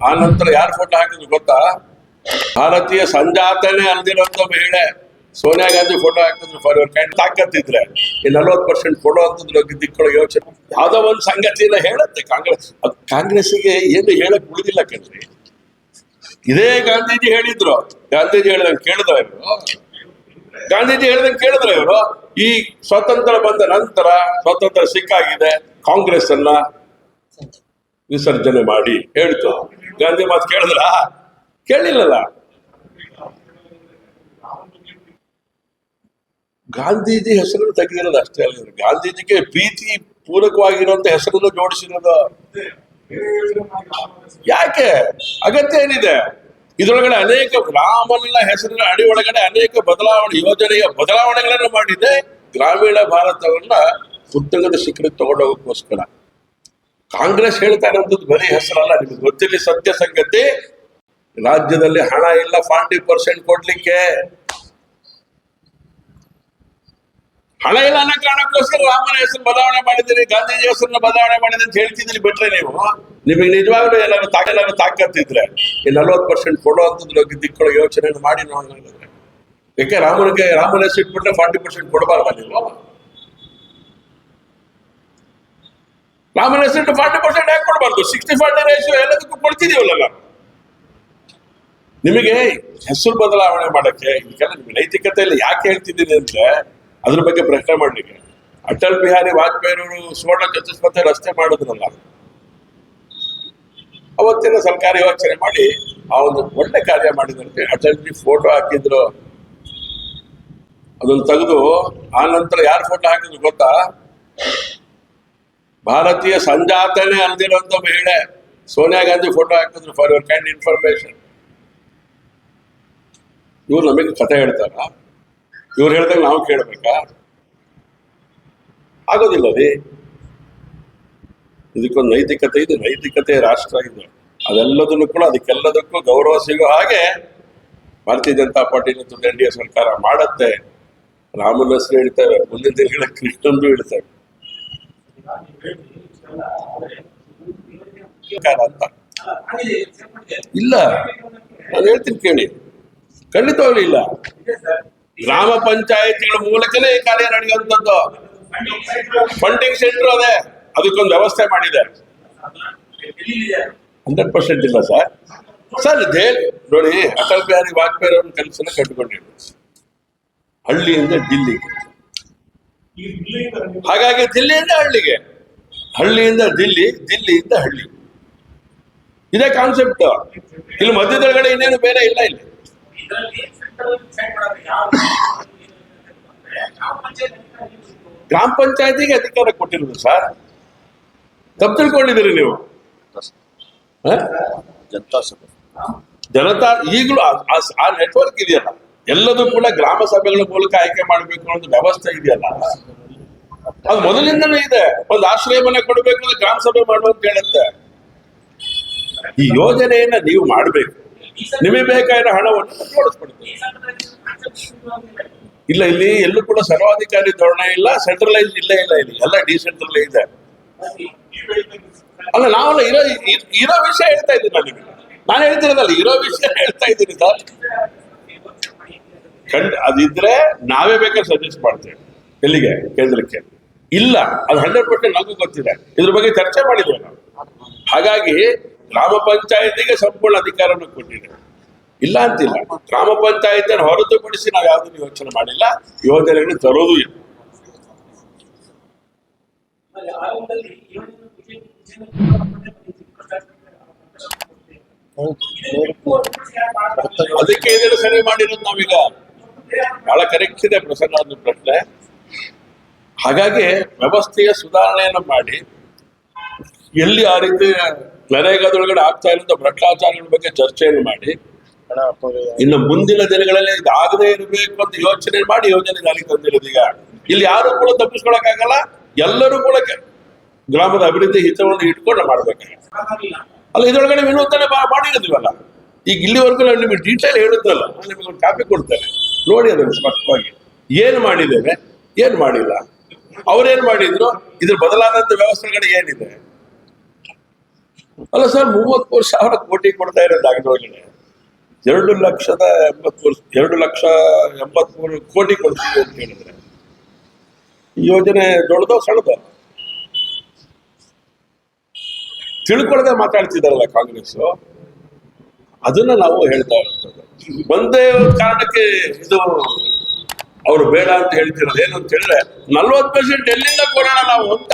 ಆ ನಂತರ ಯಾರು ಫೋಟೋ ಹಾಕಿದ್ರು ಗೊತ್ತಾ? ಭಾರತೀಯ ಸಂಜಾತನೇ ಅಲ್ದಿರೋಂತ ಮಹಿಳೆ ಸೋನಿಯಾ ಗಾಂಧಿ ಫೋಟೋ ಹಾಕಿದ್ರು ಫಾರ್ ಯುವರ್ ಕೈಂಡ್ ತಾಕತ್ತಿದ್ರೆ ಈ ನಲ್ವತ್ತು ಪರ್ಸೆಂಟ್ ಫೋಟೋ ಅಂತಂದ್ರೆ ದಿಕ್ಕೊಳ್ಳೋ ಯೋಚನೆ ಯಾವುದೋ ಒಂದು ಸಂಗತಿನ ಹೇಳುತ್ತೆ ಕಾಂಗ್ರೆಸ್. ಅದು ಕಾಂಗ್ರೆಸ್ಸಿಗೆ ಏನು ಹೇಳಕ್ ಉಳಿದಿಲ್ಲ ಕಣ್ರಿ. ಇದೇ ಗಾಂಧೀಜಿ ಹೇಳಿದ್ರು. ಗಾಂಧೀಜಿ ಹೇಳಿದಂಗೆ ಕೇಳಿದ್ರ ಇವರು? ಗಾಂಧೀಜಿ ಹೇಳಿದಂಗೆ ಕೇಳಿದ್ರ ಇವರು? ಈ ಸ್ವಾತಂತ್ರ್ಯ ಬಂದ ನಂತರ ಸ್ವಾತಂತ್ರ್ಯ ಸಿಕ್ಕಾಗಿದೆ ಕಾಂಗ್ರೆಸ್ ಅನ್ನ ವಿಸರ್ಜನೆ ಮಾಡಿ. ಹೇಳ್ತು. ಗಾಂಧಿ ಮಾತು ಕೇಳಿದ್ರ? ಕೇಳಿಲ್ಲಲ್ಲ ಗಾಂಧೀಜಿ ಹೆಸರನ್ನು ತೆಗೆದಿರೋದು ಅಷ್ಟೇ ಅಲ್ಲ. ಗಾಂಧೀಜಿಗೆ ಪ್ರೀತಿ ಪೂರಕವಾಗಿರುವಂತ ಹೆಸರನ್ನು ಜೋಡಿಸಿರೋದು. ಯಾಕೆ? ಅಗತ್ಯ ಏನಿದೆ? ಇದರೊಳಗಡೆ ಅನೇಕ ರಾಮನ ಹೆಸರಿನ ಅಡಿ ಒಳಗಡೆ ಅನೇಕ ಬದಲಾವಣೆ ಯೋಜನೆಯ ಬದಲಾವಣೆಗಳನ್ನು ಮಾಡಿದೆ. ಗ್ರಾಮೀಣ ಭಾರತವನ್ನ ಉತ್ತುಂಗದ ಶಿಖರಕ್ಕೆ ತಗೊಂಡೋಗೋಕ್ಕೋಸ್ಕರ. ಕಾಂಗ್ರೆಸ್ ಹೇಳ್ತಾ ಇರೋಂಥದ್ದು ಬರೀ ಹೆಸರಲ್ಲ, ನಿಮ್ಗೆ ಗೊತ್ತಿಲ್ಲ ಸತ್ಯ ಸಂಗತಿ. ರಾಜ್ಯದಲ್ಲಿ ಹಣ ಇಲ್ಲ, ಫಾರ್ಟಿ ಪರ್ಸೆಂಟ್ ಕೊಡ್ಲಿಕ್ಕೆ. ಹಣ ಇಲ್ಲ ಅನ್ನೋ ಕಾರಣಕ್ಕೋಸ್ಕರ ರಾಮನ ಹೆಸರು ಬದಲಾವಣೆ ಮಾಡಿದ್ದೀರಿ ಗಾಂಧೀಜಿ ಹೆಸರನ್ನ ಬದಲಾವಣೆ ಮಾಡಿದೆ ಅಂತ ಹೇಳ್ತಿದ್ದೀನಿ ಬಿಟ್ರೆ ನೀವು. ನಿಮಗೆ ನಿಜವಾಗ್ಲೂ ಎಲ್ಲ ತಾಕೆಲ್ಲಾರು ತಾಕತ್ತಿದ್ರೆ, ಈ ನಲ್ವತ್ತು ಪರ್ಸೆಂಟ್ ಕೊಡೋ ಅಂತಂದ್ರೆ ದಿಕ್ಕೊಳ್ಳೋ ಯೋಚನೆ ಮಾಡಿ ನೋಡಿದ್ರೆ ಯಾಕೆ ರಾಮನಿಗೆ, ರಾಮನ ಹೆಸರು ಇಟ್ಬಿಟ್ರೆ ಫಾರ್ಟಿ ಪರ್ಸೆಂಟ್ ಕೊಡಬಾರ್ದ ನೀವು? ರಾಮನ ಹೆಸರು ಫಾರ್ಟಿ ಪರ್ಸೆಂಟ್ ಯಾಕೆ ಕೊಡಬಾರ್ದು? ಸಿಕ್ಸ್ಟಿ ಫಾರ್ಟಿ ರೇಷಿಯೋ ಎಲ್ಲದಕ್ಕೂ ಕೊಡ್ತಿದೀವಲ್ಲ ನಿಮಗೆ ಹೆಸರು ಬದಲಾವಣೆ ಮಾಡಕ್ಕೆ ಇದಕ್ಕೆಲ್ಲ ನಿಮ್ಗೆ ನೈತಿಕತೆಯಲ್ಲಿ ಯಾಕೆ ಹೇಳ್ತಿದ್ದೀನಿ ಅಂದ್ರೆ ಅದ್ರ ಬಗ್ಗೆ ಪ್ರಶ್ನೆ ಮಾಡಲಿಕ್ಕೆ ಅಟಲ್ ಬಿಹಾರಿ ವಾಜಪೇಯಿ ಅವರು ಸುವರ್ಣ ಚತುಷ್ಪಥ ರಸ್ತೆ ಮಾಡಿದ್ರಲ್ಲ? ಅವತ್ತಿನ ಸರ್ಕಾರ ಯೋಚನೆ ಮಾಡಿ ಆ ಒಂದು ಒಳ್ಳೆ ಕಾರ್ಯ ಮಾಡಿದಂತೆ ಅಟಲ್ ಜಿ ಫೋಟೋ ಹಾಕಿದ್ರು. ಅದನ್ನು ತೆಗೆದು ಆ ನಂತರ ಯಾರು ಫೋಟೋ ಹಾಕಿದ್ರು ಗೊತ್ತಾ? ಭಾರತೀಯ ಸಂಜಾತನೇ ಅಂದಿರುವಂತ ಮಹಿಳೆ ಸೋನಿಯಾ ಗಾಂಧಿ ಫೋಟೋ ಹಾಕಿದ್ರು ಫಾರ್ ಯುವರ್ ಕೈಂಡ್ ಇನ್ಫಾರ್ಮೇಶನ್ ಇವ್ರು ನಮಗೆ ಕಥೆ ಹೇಳ್ತಾರ. ಇವ್ರು ಹೇಳ್ದಾಗ ನಾವು ಕೇಳಬೇಕಾ? ಆಗೋದಿಲ್ಲ ರೀ. ಇದಕ್ಕೊಂದು ನೈತಿಕತೆ ಇದೆ. ನೈತಿಕತೆ ರಾಷ್ಟ್ರ ಇದೆ. ಅದೆಲ್ಲದನ್ನು ಕೂಡ ಅದಕ್ಕೆಲ್ಲದಕ್ಕೂ ಗೌರವ ಸಿಗೋ ಹಾಗೆ ಭಾರತೀಯ ಜನತಾ ಪಾರ್ಟಿ ಮತ್ತು ಎನ್ ಡಿ ಎ ಸರ್ಕಾರ ಮಾಡತ್ತೆ. ರಾಮನ ಹೇಳ್ತೇವೆ ಮುಂದಿನ ದಿನಗಳ ಕೃಷ್ಣಂದು ಹೇಳ್ತೇವೆ ಇಲ್ಲ, ನಾನು ಹೇಳ್ತೀನಿ ಕೇಳಿ. ಖಂಡಿತವಾಗ್ಲೂ ಇಲ್ಲ. ಗ್ರಾಮ ಪಂಚಾಯತಿಗಳ ಮೂಲಕನೇ ಈ ಕಾರ್ಯ ನಡೆಯುವಂಥದ್ದು. ಫಂಡಿಂಗ್ ಸೆಂಟರ್ ಅದೇ. ಅದಕ್ಕೊಂದು ವ್ಯವಸ್ಥೆ ಮಾಡಿದೆ. ಹಂಡ್ರೆಡ್ ಪರ್ಸೆಂಟ್ ಇಲ್ಲ ಸರ್. ಸರ್, ಇದೇ ನೋಡಿ, ಅಟಲ್ ಬಿಹಾರಿ ವಾಜಪೇಯಿ ಅವ್ರನ್ನ ಕನಸನ್ನ ಕಟ್ಟಿಕೊಂಡಿದ್ರು ಹಳ್ಳಿಯಿಂದ ದಿಲ್ಲಿಗೆ. ಹಾಗಾಗಿ ದಿಲ್ಲಿಯಿಂದ ಹಳ್ಳಿಗೆ. ಹಳ್ಳಿಯಿಂದ ದಿಲ್ಲಿ, ದಿಲ್ಲಿಯಿಂದ ಹಳ್ಳಿ. ಇದೇ ಕಾನ್ಸೆಪ್ಟ್ ಇಲ್ಲಿ ಮಧ್ಯದೊಳಗಡೆ ಇನ್ನೇನು ಬೇರೆ ಇಲ್ಲ ಇಲ್ಲಿ. ಗ್ರಾಮ ಪಂಚಾಯತಿಗೆ ಅಧಿಕಾರ ಕೊಟ್ಟಿರೋದು ಸರ್. ತಪ್ಪು ತಿಳ್ಕೊಂಡಿದ್ದೀರಿ ನೀವು? ಜನತಾ ಜನತಾ, ಈಗಲೂ ಆ ನೆಟ್ವರ್ಕ್ ಇದೆಯಲ್ಲ. ಎಲ್ಲದೂ ಕೂಡ ಗ್ರಾಮ ಸಭೆಗಳ ಮೂಲಕ ಆಯ್ಕೆ ಮಾಡಬೇಕು ಅನ್ನೋದು ವ್ಯವಸ್ಥೆ ಇದೆಯಲ್ಲ. ಅದು ಮೊದಲಿಂದನೂ ಇದೆ. ಒಂದು ಆಶ್ರಯ ಮನೆ ಕೊಡಬೇಕು ಅಂದ್ರೆ ಗ್ರಾಮ ಸಭೆ ಮಾಡುವಂತ ಹೇಳುತ್ತೆ. ಈ ಯೋಜನೆಯನ್ನ ನೀವು ಮಾಡಬೇಕು. ನಿಮಗೆ ಬೇಕಾದ ಹಣವನ್ನು ಜೋಡಿಸ್ಕೊಡ್ತೀವಿ ಇಲ್ಲ, ಇಲ್ಲಿ ಎಲ್ಲೂ ಕೂಡ ಸರ್ವಾಧಿಕಾರಿ ಧೋರಣೆ ಇಲ್ಲ ಸೆಂಟ್ರಲೈಸ್ ಇಲ್ಲೇ ಇಲ್ಲ ಇಲ್ಲಿ. ಎಲ್ಲ ಡಿಸೆಂಟ್ರಲ್ ಇದೆ. ಅಲ್ಲ, ನಾವೆಲ್ಲ ಇರೋ ಇರೋ ವಿಷಯ ಹೇಳ್ತಾ ಇದ್ದೀನಿ ನಾನು ನಿಮಗೆ. ನಾನು ಹೇಳ್ತಿರೋದಲ್ಲ, ಇರೋ ವಿಷಯ ಹೇಳ್ತಾ ಇದ್ದೀನಿ ಸರ್. ಖಂಡ, ಅದಿದ್ರೆ ನಾವೇ ಬೇಕಾದ್ರೆ ಸಜೆಸ್ಟ್ ಮಾಡ್ತೇವೆ. ಎಲ್ಲಿಗೆ? ಕೇಂದ್ರಕ್ಕೆ. ಇಲ್ಲ, ಅದು ಹಂಡ್ರೆಡ್ ಪರ್ಸೆಂಟ್ ನಮಗೂ ಗೊತ್ತಿದೆ. ಇದ್ರ ಬಗ್ಗೆ ಚರ್ಚೆ ಮಾಡಿದ್ವಿ ನಾವು. ಹಾಗಾಗಿ ಗ್ರಾಮ ಪಂಚಾಯತಿಗೆ ಸಂಪೂರ್ಣ ಅಧಿಕಾರವನ್ನು ಕೊಟ್ಟಿದೆ. ಇಲ್ಲ ಅಂತಿಲ್ಲ. ಗ್ರಾಮ ಪಂಚಾಯತಿಯನ್ನು ಹೊರತುಪಡಿಸಿ ನಾವು ಯಾವುದನ್ನು ಯೋಚನೆ ಮಾಡಿಲ್ಲ. ಯೋಜನೆಗಳು ತರೋದು ಇಲ್ಲ. ಅದಕ್ಕೆ ಇದನ್ನು ಸರಿ ಮಾಡಿರೋದು ನಾವೀಗ. ಬಹಳ ಕರೆಕ್ಟ್ ಇದೆ ಪ್ರಸನ್ನ ಒಂದು ಪ್ರಶ್ನೆ. ಹಾಗಾಗಿ ವ್ಯವಸ್ಥೆಯ ಸುಧಾರಣೆಯನ್ನು ಮಾಡಿ ಎಲ್ಲಿ ಆ ರೀತಿ ನರೇಗಾದೊಳಗಡೆ ಆಗ್ತಾ ಇರುವಂತ ಭ್ರಷ್ಟಾಚಾರಗಳ ಬಗ್ಗೆ ಚರ್ಚೆಯನ್ನು ಮಾಡಿ, ಇನ್ನು ಮುಂದಿನ ದಿನಗಳಲ್ಲಿ ಇದಾಗದೇ ಇರಬೇಕು ಅಂತ ಯೋಚನೆ ಮಾಡಿ ಯೋಜನೆ ಜಾರಿಗೆ ತಂದಿರೋದು ಈಗ. ಇಲ್ಲಿ ಯಾರು ಕೂಡ ತಪ್ಪಿಸ್ಕೊಳಕ್ಕಾಗಲ್ಲ, ಎಲ್ಲರೂ ಕೂಡ ಗ್ರಾಮದ ಅಭಿವೃದ್ಧಿ ಹಿತವನ್ನು ಇಟ್ಕೊಂಡು ಮಾಡ್ಬೇಕು ಅಲ್ಲ ಇದ್ರೊಳಗಡೆ ವಿನೂತನ ಮಾಡಿರೋದಿವಲ್ಲ. ಈಗ ಇಲ್ಲಿವರೆಗೂ ನಾನು ನಿಮಗೆ ಡೀಟೇಲ್ ಹೇಳುತ್ತಲ್ಲ ನಾನು ನಿಮಗೆ ಒಂದು ಕಾಪಿ ಕೊಡ್ತೇನೆ. ನೋಡಿ ಅದನ್ನು ಸ್ಪಷ್ಟವಾಗಿ. ಏನು ಮಾಡಿದ್ದೇವೆ? ಏನು ಮಾಡಿಲ್ಲ? ಅವ್ರೇನ್ ಮಾಡಿದ್ರು? ಇದ್ರ ಬದಲಾದಂತ ವ್ಯವಸ್ಥೆಗಳು ಏನಿದೆ? ಅಲ್ಲ ಸರ್ ಮೂವತ್ಮೂರು ಸಾವಿರ ಕೋಟಿ ಕೊಡ್ತಾ ಇರೋದು ಆಗದೊಳಗಡೆ ಎರಡು ಲಕ್ಷದ ಎಂಬತ್ಮೂರು ಎರಡು ಲಕ್ಷ ಎಂಬತ್ಮೂರು ಕೋಟಿ ಕೊಡ್ತೀವಿ ಅಂತ ಹೇಳಿದ್ರೆ ಯೋಜನೆ ದೊಡ್ಡದೋ ಸಣ್ಣದೋ? ತಿಳ್ಕೊಳ್ಳದೆ ಮಾತಾಡ್ತಿದಾರಲ್ಲ ಕಾಂಗ್ರೆಸ್ ಅದನ್ನ ನಾವು ಹೇಳ್ತಾ ಇರ್ತದೆ ಒಂದೇ ಕಾರಣಕ್ಕೆ ಇದು ಅವರು ಬೇಡ ಅಂತ ಹೇಳ್ತಿರೋದು. ಏನು ಅಂತ ಹೇಳಿದ್ರೆ ನಲ್ವತ್ತು ಪರ್ಸೆಂಟ್ ಎಲ್ಲಿಂದ ಕೊಡೋಣ ನಾವು ಅಂತ.